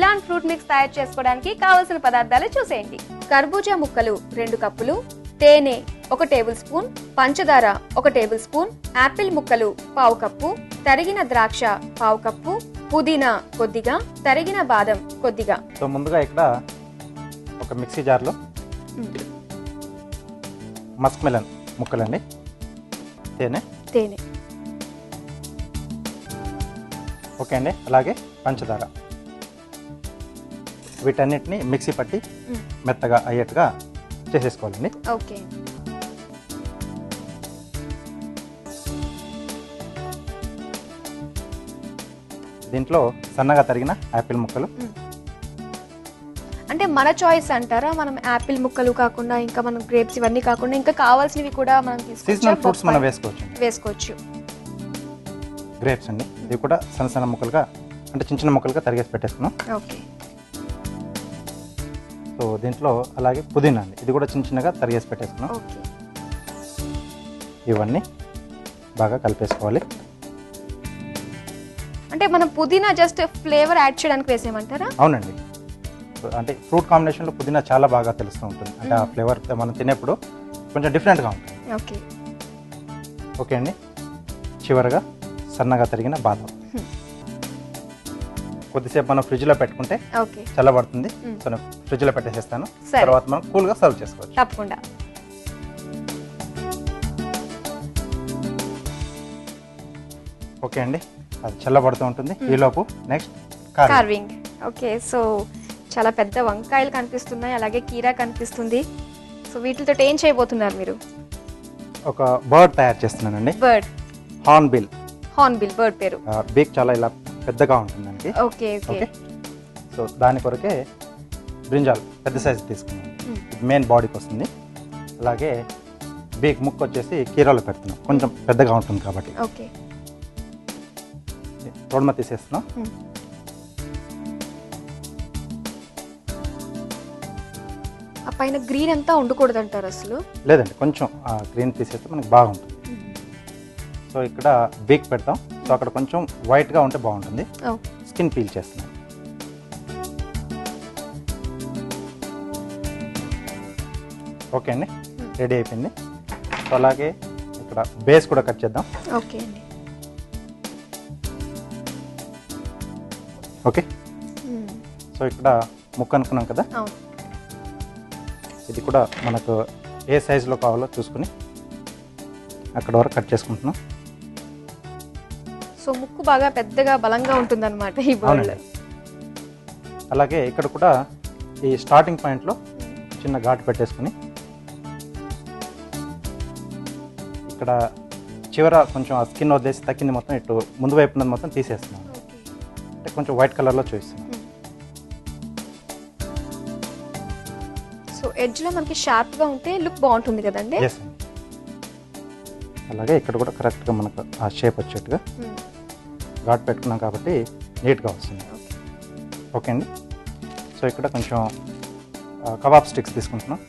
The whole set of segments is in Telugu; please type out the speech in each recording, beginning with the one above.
ఇలాంటి ఫ్రూట్ మిక్స్ తయారు చేసుకోవడానికి కావలసిన పదార్థాలు చూసేయండి. కర్బూజా ముక్కలు రెండు కప్పులు తేనె ఒక టేబుల్ స్పూన్ పంచదార ఒక టేబుల్ స్పూన్ యాపిల్ ముక్కలు పావు కప్పు తరిగిన ద్రాక్ష పావు కప్పు పుదీనా కొద్దిగా తరిగిన బాదం కొద్దిగా. సో ముందుగా ఇక్కడ ఒక మిక్సీ జార్లో మస్క్ మెలన్ ముక్కలండి. తేనె. తేనె. ఓకే అండి. అలాగే పంచదార. వీటన్నిటిని మిక్సీ పట్టి. మెత్తగా అయ్యేట్టుగా చేసేసుకోవాలండి. ఓకే. దీంట్లో సన్నగా తరిగిన యాపిల్ ముక్కలు. అంటే మన చాయిస్ అంటారా? మనం యాపిల్ ముక్కలు కాకుండా ఇంకా మనం గ్రేప్స్ ఇవన్నీ కాకుండా ఇంకా కావాల్సినవి కూడా మనం సీజనల్? ఫ్రూట్స్ మనం. వేసుకోవచ్చు వేసుకోవచ్చు. గ్రేప్స్ అండి. ఇవి కూడా సన్న సన్న ముక్కలుగా అంటే చిన్న చిన్న ముక్కలుగా తరిగేసి పెట్టేసుకున్నాం. ఓకే. సో దీంట్లో అలాగే పుదీనా అండి. ఇది కూడా చిన్న చిన్నగా తరిగేసి పెట్టేసుకున్నాం. ఇవన్నీ బాగా కలిపేసుకోవాలి. అంటే మనం పుదీనా జస్ట్ ఫ్లేవర్ యాడ్ చేయడానికి వేసేయమంటారా? అవునండి. అంటే ఫ్రూట్ కాంబినేషన్లో పుదీనా చాలా బాగా తెలుస్తూ ఉంటుంది. అంటే ఆ ఫ్లేవర్ మనం తినేప్పుడు కొంచెం డిఫరెంట్గా ఉంటుంది. ఓకే. ఓకే అండి. చివరగా సన్నగా తరిగిన బాదం. Hmm. కొద్దిసేపు మనం ఫ్రిడ్జ్లో పెట్టుకుంటే ఓకే. చల్లబడుతుంది. సో నేను ఫ్రిడ్జ్లో పెట్టేసేస్తాను. తర్వాత మనం కూల్గా సర్వ్ చేసుకోవచ్చు. తప్పకుండా. ఓకే అండి. అది చల్లబడుతూ ఉంటుంది. ఈలోపు next car carving. Okay so చాలా పెద్ద వంకాయలు కనిపిస్తున్నాయి అలాగే కీరా కనిపిస్తుంది. సో వీటితో ఏం చేయబోతున్నారు మీరు? ఒక బర్డ్ తయారు చేస్తున్నానండి. Bird. Horn bill horn bill bird పేరు. బీక్ చాలా ఇలా పెద్దగా ఉంటుందండి. Okay okay. ఓకే? సో దాని కొరకే బ్రింజాల్ పెద్ద సైజు తీసుకున్నాం. ఇది మెయిన్ బాడీకి వస్తుంది. అలాగే బీక్ ముక్క వచ్చేసి కీరాలో పెడుతున్నాం. కొంచెం పెద్దగా ఉంటుంది కాబట్టి. ఓకే. తోడమ తీసేస్తున్నాం. పైన గ్రీన్ అంతా ఉండకూడదు అంటారు అసలు? లేదండి కొంచెం గ్రీన్ తీసేస్తే మనకి బాగుంటుంది. సో ఇక్కడ బీక్ పెడతాం. సో అక్కడ కొంచెం వైట్గా ఉంటే బాగుంటుంది. స్కిన్ పీల్ చేస్తున్నాం ఓకే అండి. రెడీ అయిపోయింది. సో అలాగే ఇక్కడ బేస్ కూడా కట్ చేద్దాం. ఓకే అండి. ఓకే. మ్మ్. సో ఇక్కడ ముక్క అనుకున్నాం కదా? ఇది కూడా మనకు ఏ సైజులో కావాలో చూసుకుని అక్కడ వరకు కట్ చేసుకుంటున్నాం. సో ముక్కు బాగా పెద్దగా బలంగా ఉంటుందన్నమాట ఈ బర్డ్ అలాగే ఇక్కడ కూడా ఈ స్టార్టింగ్ పాయింట్లో చిన్న ఘాటు పెట్టేసుకుని ఇక్కడ చివర కొంచెం ఆ స్కిన్ వదిలేసి తక్కింది మొత్తం ఇటు ముందు వైపు ఉన్నది మొత్తం తీసేస్తున్నాం అంటే కొంచెం వైట్ కలర్లో చూపిస్తున్నాం సో ఎడ్జ్లో మనకి షార్ప్గా ఉంటే లుక్ బాగుంటుంది కదండి? అలాగే ఇక్కడ కూడా కరెక్ట్గా మనకు ఆ షేప్ వచ్చేట్టుగా మ్మ్. ఘాటు పెట్టుకున్నాం కాబట్టి నీట్గా వస్తుంది. ఓకే అండి సో ఇక్కడ కొంచెం కబాబ్ స్టిక్స్ తీసుకుంటున్నాం.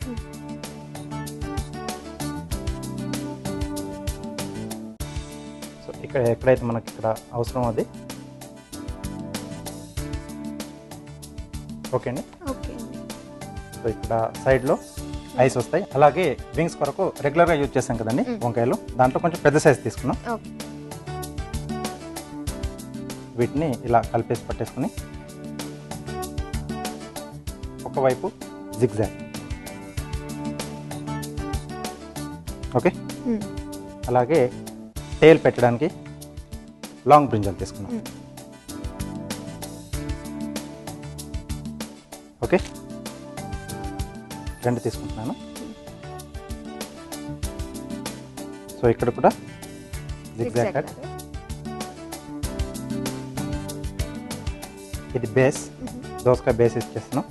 సో ఇక్కడ ఎక్కడైతే మనకి ఇక్కడ అవసరం అది. ఓకే. అండి సో ఇక్కడ సైడ్లో ఐస్ వస్తాయి. అలాగే వింగ్స్ కొరకు రెగ్యులర్గా యూజ్ చేస్తాం కదండి. వంకాయలు. దాంట్లో కొంచెం పెద్ద సైజ్ తీసుకున్నాం. వీటిని ఇలా కలిపేసి పట్టేసుకుని ఒకవైపు జిగ్జాగ్. ఓకే. అలాగే టేల్ పెట్టడానికి లాంగ్ బ్రింజల్ తీసుకున్నాం. ఓకే? రెండు తీసుకుంటున్నాను. సో ఇక్కడ కూడా జిగ్జాగ్ కట్. ఇది బేస్. దోసకాయ బేస్ ఇచ్చేస్తున్నాం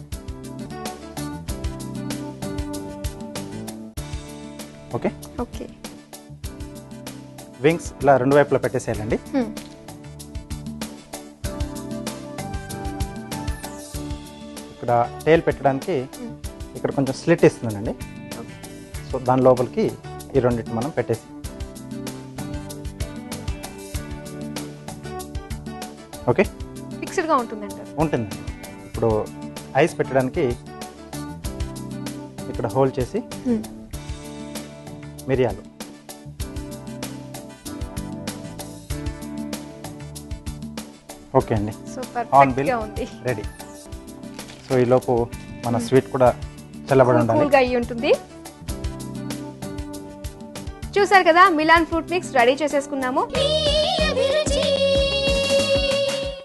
ఓకే? ఓకే. వింగ్స్ ఇలా రెండు వైపులా పెట్టేసేయాలండి. ఇక్కడ టేల్ పెట్టడానికి. ఇక్కడ కొంచెం స్లిట్ ఇస్తుందండి. సో దాని లోపలికి ఈ రెండింటి మనం పెట్టేసి ఓకే? ఫిక్స్డ్గా ఉంటుంది ఇప్పుడు ఐస్ పెట్టడానికి ఇక్కడ హోల్డ్ చేసి. మిరియాలు. ఓకే అండి. On bill ready. సో ఈలోపు మన స్వీట్ కూడా చల్లబడి ఉండాలి. ఉంటుంది. చూసారు కదా మిలాన్ ఫ్రూట్ మిక్స్ రెడీ చేసేసుకున్నాము.